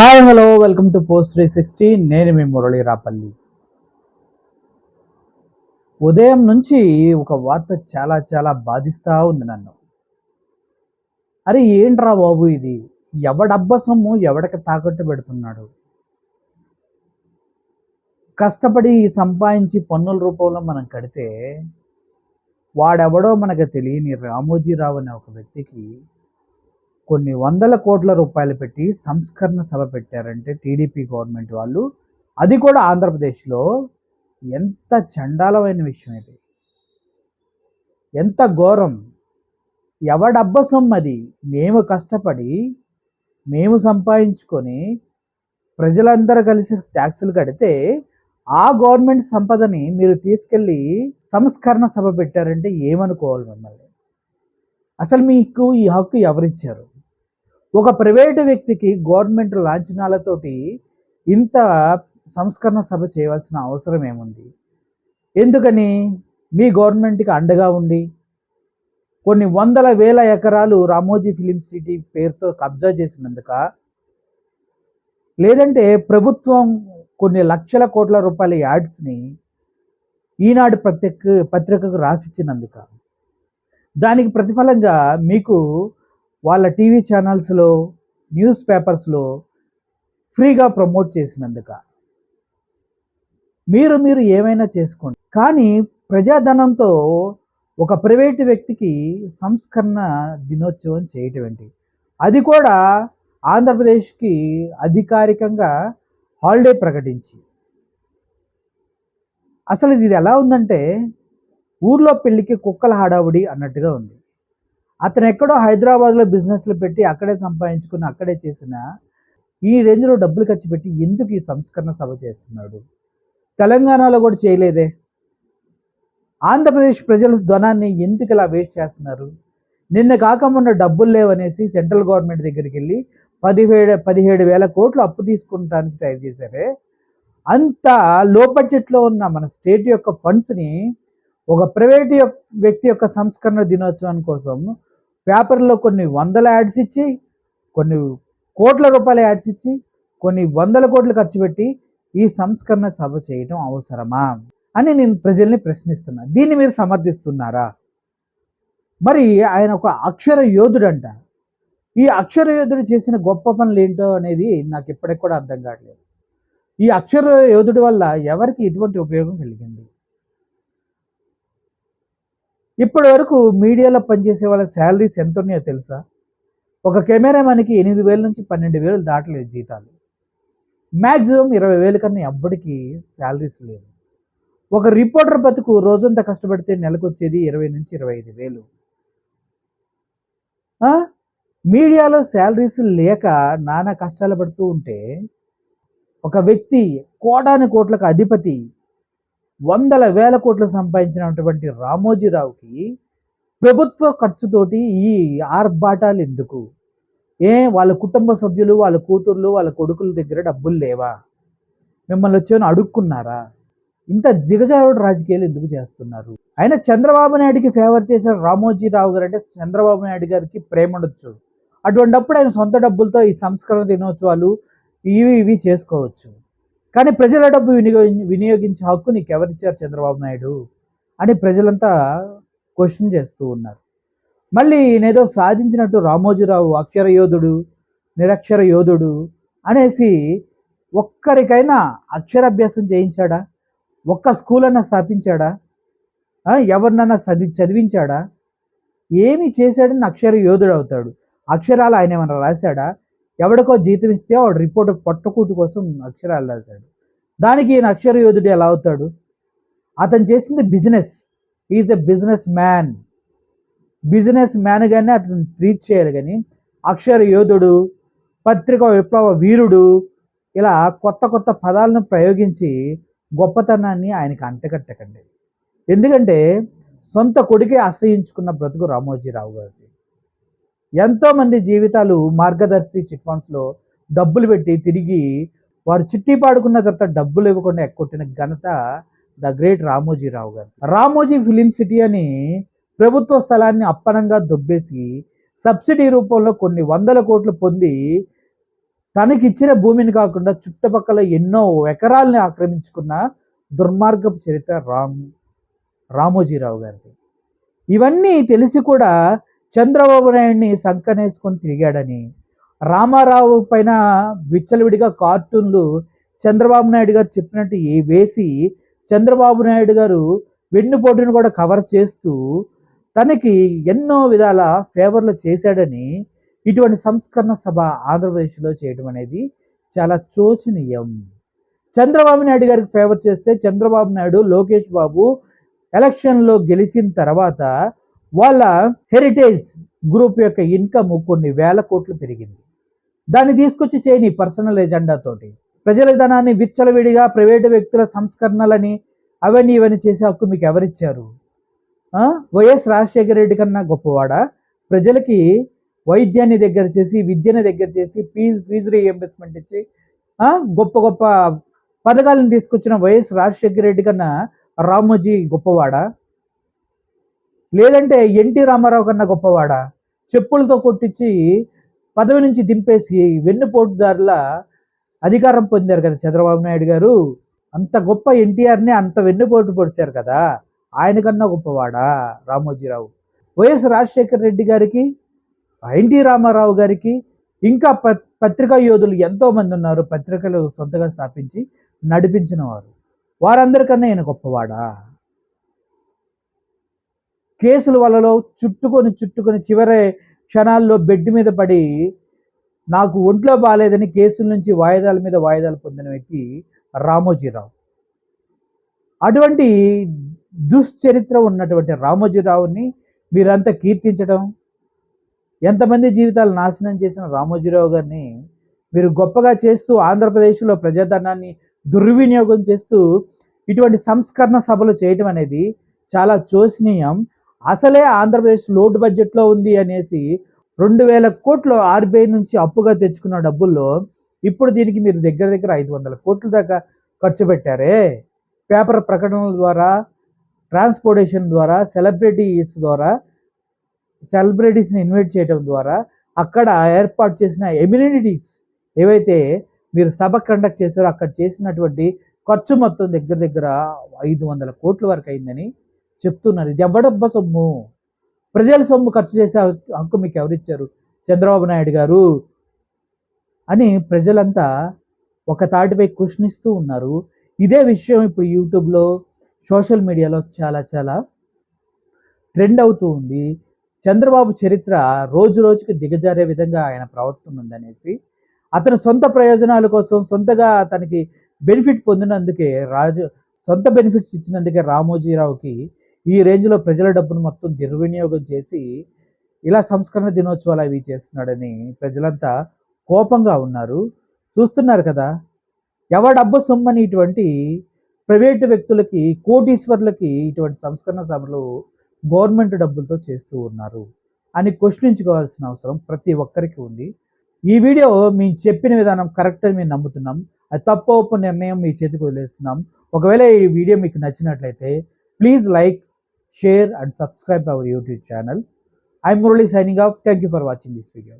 Hi hello welcome to post three sixty నేను మీ మురళి రాపల్లి ఉదయం నుంచి ఒక వార్త చాలా చాలా బాధిస్తూ ఉంది నన్ను. అరే ఏంట్రా బాబు ఇది? ఎవడబ్బ సొమ్ము ఎవడికి తాకట్టు పెడుతున్నాడు? కష్టపడి సంపాదించి పన్నుల రూపంలో మనం కడితే వాడెవడో మనకు తెలియని రామోజీరావు అనే ఒక వ్యక్తికి కొన్ని వందల కోట్ల రూపాయలు పెట్టి సంస్కరణ సభ పెట్టారంటే టీడీపీ గవర్నమెంట్ వాళ్ళు. అది కూడా ఆంధ్రప్రదేశ్లో ఎంత చండాలమైన విషయం ఇది. ఎంత ఘోరం. ఎవడబ్బ అది? మేము కష్టపడి మేము సంపాదించుకొని ప్రజలందరూ కలిసి ట్యాక్సులు కడితే ఆ గవర్నమెంట్ సంపదని మీరు తీసుకెళ్ళి సంస్కరణ సభ పెట్టారంటే ఏమనుకోవాలి మిమ్మల్ని? అసలు మీకు ఈ హక్కు ఎవరిచ్చారు? ఒక ప్రైవేటు వ్యక్తికి గవర్నమెంట్ లాంఛనాలతోటి ఇంత సంస్కరణ సభ చేయవలసిన అవసరం ఏముంది? ఎందుకని? మీ గవర్నమెంట్కి అండగా ఉండి కొన్ని వందల వేల ఎకరాలు రామోజీ ఫిలిం సిటీ పేరుతో కబ్జా చేసినందుక లేదంటే ప్రభుత్వం కొన్ని లక్షల కోట్ల రూపాయల యాడ్స్ని ఈనాడు పత్రిక పత్రికకు రాసిచ్చినందుక. దానికి ప్రతిఫలంగా మీకు వాళ్ళ టీవీ ఛానల్స్లో న్యూస్ పేపర్స్లో ఫ్రీగా ప్రమోట్ చేసినందుక. మీరు మీరు ఏమైనా చేసుకోండి. కానీ ప్రజాధనంతో ఒక ప్రైవేటు వ్యక్తికి సంస్కరణ దినోత్సవం చేయటం ఏంటి? అది కూడా ఆంధ్రప్రదేశ్కి అధికారికంగా హాలిడే ప్రకటించి. అసలు ఇది ఎలా ఉందంటే ఊర్లో పెళ్ళికి కుక్కల హడావుడి అన్నట్టుగా ఉంది. అతను ఎక్కడో హైదరాబాద్లో బిజినెస్లు పెట్టి అక్కడే సంపాదించుకుని అక్కడే చేసిన ఈ రేంజ్లో డబ్బులు ఖర్చు పెట్టి ఎందుకు ఈ సంస్కరణ సభ చేస్తున్నాడు? తెలంగాణలో కూడా చేయలేదే. ఆంధ్రప్రదేశ్ ప్రజల ధనాన్ని ఎందుకు ఇలా వేస్ట్ చేస్తున్నారు? నిన్న కాకమున్న డబ్బులు లేవనేసి సెంట్రల్ గవర్నమెంట్ దగ్గరికి వెళ్ళి పదిహేడు పదిహేడు వేల కోట్లు అప్పు తీసుకుంటానికి తయారు చేశారే. అంత లో బడ్జెట్లో ఉన్న మన స్టేట్ యొక్క ఫండ్స్ని ఒక ప్రైవేట్ వ్యక్తి యొక్క సంస్కరణ దినోత్సవం కోసం పేపర్లో కొన్ని వందల యాడ్స్ ఇచ్చి కొన్ని కోట్ల రూపాయల యాడ్స్ ఇచ్చి కొన్ని వందల కోట్లు ఖర్చు పెట్టి ఈ సంస్కరణ సభ చేయటం అవసరమా అని నేను ప్రజల్ని ప్రశ్నిస్తున్నా. దీన్ని మీరు సమర్థిస్తున్నారా? మరి ఆయన ఒక అక్షర యోధుడంట. ఈ అక్షర యోధుడు చేసిన గొప్ప పనులు ఏంటో అనేది నాకు ఇప్పటికి కూడా అర్థం కావట్లేదు. ఈ అక్షర యోధుడి వల్ల ఎవరికి ఎటువంటి ఉపయోగం కలిగింది? ఇప్పటి వరకు మీడియాలో పనిచేసే వాళ్ళ శాలరీస్ ఎంత ఉన్నాయో తెలుసా? ఒక కెమెరామెన్కి ఎనిమిది వేల నుంచి పన్నెండు వేలు దాటలేదు జీతాలు. మ్యాక్సిమం ఇరవై వేల కన్నా ఎవ్వడికి శాలరీస్ లేవు. ఒక రిపోర్టర్ బతుకు రోజంతా కష్టపడితే నెలకు వచ్చేది ఇరవై నుంచి ఇరవై ఐదు వేలు. మీడియాలో శాలరీస్ లేక నానా కష్టాలు పడుతూ ఉంటే ఒక వ్యక్తి కోటాని కోట్లకు అధిపతి వందల వేల కోట్లు సంపాదించినటువంటి రామోజీరావుకి ప్రభుత్వ ఖర్చుతోటి ఈ ఆర్భాటాలు ఎందుకు? ఏ వాళ్ళ కుటుంబ సభ్యులు వాళ్ళ కూతుర్లు వాళ్ళ కొడుకుల దగ్గర డబ్బులు లేవా? మిమ్మల్ని వచ్చి అడుక్కున్నారా? ఇంత దిగజారుడు రాజకీయాలు ఎందుకు చేస్తున్నారు? ఆయన చంద్రబాబు నాయుడికి ఫేవర్ చేసిన రామోజీరావు గారు అంటే చంద్రబాబు నాయుడు గారికి ప్రేమ ఉండొచ్చు. అటువంటిప్పుడు ఆయన సొంత డబ్బులతో ఈ సంస్కరణ దినోత్సవాలు ఇవి ఇవి చేసుకోవచ్చు. కానీ ప్రజల డబ్బు వినియోగి వినియోగించే హక్కు నీకు ఎవరిచ్చారు చంద్రబాబు నాయుడు? అని ప్రజలంతా క్వశ్చన్ చేస్తూ ఉన్నారు. మళ్ళీ నేదో సాధించినట్టు రామోజీరావు అక్షర యోధుడు నిరక్షర యోధుడు అనేసి ఒక్కరికైనా అక్షరాభ్యాసం చేయించాడా? ఒక్క స్కూల్ అన్నా స్థాపించాడా ఎవరినన్నా చది చదివించాడా? ఏమి చేశాడని అక్షర యోధుడు అవుతాడు? అక్షరాలు ఆయన ఏమైనా రాశాడా? ఎవడికో జీతం ఇస్తే వాడు రిపోర్ట్ పట్టుకూటి కోసం అక్షరాలు రాశాడు. దానికి ఈయన అక్షర యోధుడు ఎలా అవుతాడు? అతను చేసింది business. Is a business man business మ్యాన్గానే అతను ట్రీట్ చేయాలి కానీ అక్షర యోధుడు పత్రిక విప్లవ వీరుడు ఇలా కొత్త కొత్త పదాలను ప్రయోగించి గొప్పతనాన్ని ఆయనకి అంటగట్టకండి. ఎందుకంటే సొంత కొడుకే అసహించుకున్న బ్రతుకు రామోజీరావు గారు ఎంతోమంది జీవితాలు మార్గదర్శి చిట్ ఫండ్స్లో డబ్బులు పెట్టి తిరిగి వారు చిట్టి పాడుకున్న తర్వాత డబ్బులు ఇవ్వకుండా ఎక్కొట్టిన ఘనత ద గ్రేట్ రామోజీరావు గారు. రామోజీ ఫిలిం సిటీ అని ప్రభుత్వ స్థలాన్ని అప్పనంగా దొబ్బేసి సబ్సిడీ రూపంలో కొన్ని వందల కోట్లు పొంది తనకిచ్చిన భూమిని కాకుండా చుట్టుపక్కల ఎన్నో ఎకరాల్ని ఆక్రమించుకున్న దుర్మార్గపు చరిత్ర రామ్ రామోజీరావు గారిది. ఇవన్నీ తెలిసి కూడా చంద్రబాబు నాయుడిని సంకనేసుకొని తిరిగాడని రామారావు పైన విచ్చలవిడిగా కార్టూన్లు చంద్రబాబు నాయుడు గారు చెప్పినట్టు ఏ వేసి చంద్రబాబు నాయుడు గారు వెన్నుపోటును కూడా కవర్ చేస్తూ తనకి ఎన్నో విధాల ఫేవర్లు చేశాడని ఇటువంటి సంస్కరణ సభ ఆంధ్రప్రదేశ్లో చేయడం అనేది చాలా శోచనీయం చంద్రబాబు నాయుడు గారికి ఫేవర్ చేస్తే చంద్రబాబు నాయుడు లోకేష్ బాబు ఎలక్షన్లో గెలిచిన తర్వాత వాళ్ళ హెరిటేజ్ గ్రూప్ యొక్క ఇన్కమ్ కొన్ని వేల కోట్లు పెరిగింది. దాన్ని తీసుకొచ్చి చేయని పర్సనల్ ఎజెండాతోటి ప్రజల ధనాన్ని విచ్చలవిడిగా ప్రైవేటు వ్యక్తుల సంస్కరణలని అవన్నీ ఇవన్నీ చేసే హక్కు మీకు ఎవరిచ్చారు? వైఎస్ రాజశేఖర రెడ్డి కన్నా గొప్పవాడా? ప్రజలకి వైద్యాన్ని దగ్గర చేసి విద్యని దగ్గర చేసి ఫీజు ఫీజు రీఎంబర్స్మెంట్ ఇచ్చి గొప్ప గొప్ప పథకాలను తీసుకొచ్చిన వైఎస్ రాజశేఖర రెడ్డి కన్నా రామోజీ గొప్పవాడా? లేదంటే ఎన్టీ రామారావు కన్నా గొప్పవాడా? చెప్పులతో కొట్టించి పదవి నుంచి దింపేసి వెన్నుపోటుదారుల అధికారం పొందారు కదా చంద్రబాబు నాయుడు గారు. అంత గొప్ప ఎన్టీఆర్ని అంత వెన్నుపోటు పొడిచారు కదా. ఆయన కన్నా గొప్పవాడా రామోజీరావు? వైఎస్ రాజశేఖర రెడ్డి గారికి ఎన్టీ రామారావు గారికి ఇంకా ప పత్రికా యోధులు ఎంతోమంది ఉన్నారు. పత్రికలు సొంతగా స్థాపించి నడిపించిన వారు. వారందరికన్నా ఈయన గొప్పవాడా? కేసుల వలలో చుట్టుకొని చుట్టుకొని చివరి క్షణాల్లో బెడ్ మీద పడి నాకు ఒంట్లో బాగాలేదని కేసుల నుంచి వాయిదాల మీద వాయిదాలు పొందిన వ్యక్తి రామోజీరావు. అటువంటి దుశ్చరిత్ర ఉన్నటువంటి రామోజీరావుని మీరంతా కీర్తించడం ఎంతమంది జీవితాలు నాశనం చేసిన రామోజీరావు గారిని మీరు గొప్పగా చేస్తూ ఆంధ్రప్రదేశ్లో ప్రజాధనాన్ని దుర్వినియోగం చేస్తూ ఇటువంటి సంస్కరణ సభలు చేయటం అనేది చాలా చోచనీయం. అసలే ఆంధ్రప్రదేశ్ లోటు బడ్జెట్లో ఉంది అనేసి రెండు వేల కోట్లు ఆర్బీఐ నుంచి అప్పుగా తెచ్చుకున్న డబ్బుల్లో ఇప్పుడు దీనికి మీరు దగ్గర దగ్గర ఐదు వందల కోట్ల దాకా ఖర్చు పెట్టారే. పేపర్ ప్రకటనల ద్వారా ట్రాన్స్పోర్టేషన్ ద్వారా సెలబ్రిటీస్ ద్వారా సెలబ్రిటీస్ని ఇన్వైట్ చేయడం ద్వారా అక్కడ ఏర్పాటు చేసిన ఎమ్యూనిటీస్ ఏవైతే మీరు సభ కండక్ట్ చేశారో అక్కడ చేసినటువంటి ఖర్చు మొత్తం దగ్గర దగ్గర ఐదు వందల కోట్ల వరకు అయిందని చెప్తున్నారు. ఇది ఎవడబ్బ సొమ్ము? ప్రజల సొమ్ము ఖర్చు చేసే హక్కు- మీకు ఎవరిచ్చారు? చంద్రబాబు నాయుడు గారు అని ప్రజలంతా ఒక తాటిపై కృష్ణిస్తూ ఉన్నారు. ఇదే విషయం ఇప్పుడు యూట్యూబ్లో సోషల్ మీడియాలో చాలా చాలా ట్రెండ్ అవుతూ ఉంది. చంద్రబాబు చరిత్ర రోజు రోజుకి దిగజారే విధంగా ఆయన ప్రవర్తన ఉందనేసి అతను సొంత ప్రయోజనాల కోసం సొంతగా తనకి బెనిఫిట్ పొందినందుకే రాజు సొంత బెనిఫిట్స్ ఇచ్చినందుకే రామోజీరావుకి ఈ రేంజ్లో ప్రజల డబ్బును మొత్తం దుర్వినియోగం చేసి ఇలా సంస్కరణ దినోత్సవాలు అవి చేస్తున్నాడని ప్రజలంతా కోపంగా ఉన్నారు. చూస్తున్నారు కదా ఎవ డబ్బు సొమ్మని ఇటువంటి ప్రైవేటు వ్యక్తులకి కోటీశ్వర్లకి ఇటువంటి సంస్కరణ సభలు గవర్నమెంట్ డబ్బులతో చేస్తూ ఉన్నారు అని క్వశ్చనించుకోవాల్సిన అవసరం ప్రతి ఒక్కరికి ఉంది. ఈ వీడియో మేము చెప్పిన విధానం కరెక్ట్ అని మేము నమ్ముతున్నాం. అది తప్పు నిర్ణయం మీ చేతికి వదిలేస్తున్నాం. ఒకవేళ ఈ వీడియో మీకు నచ్చినట్లయితే please like share and subscribe our YouTube channel. I'm Murali signing off. Thank you for watching this video.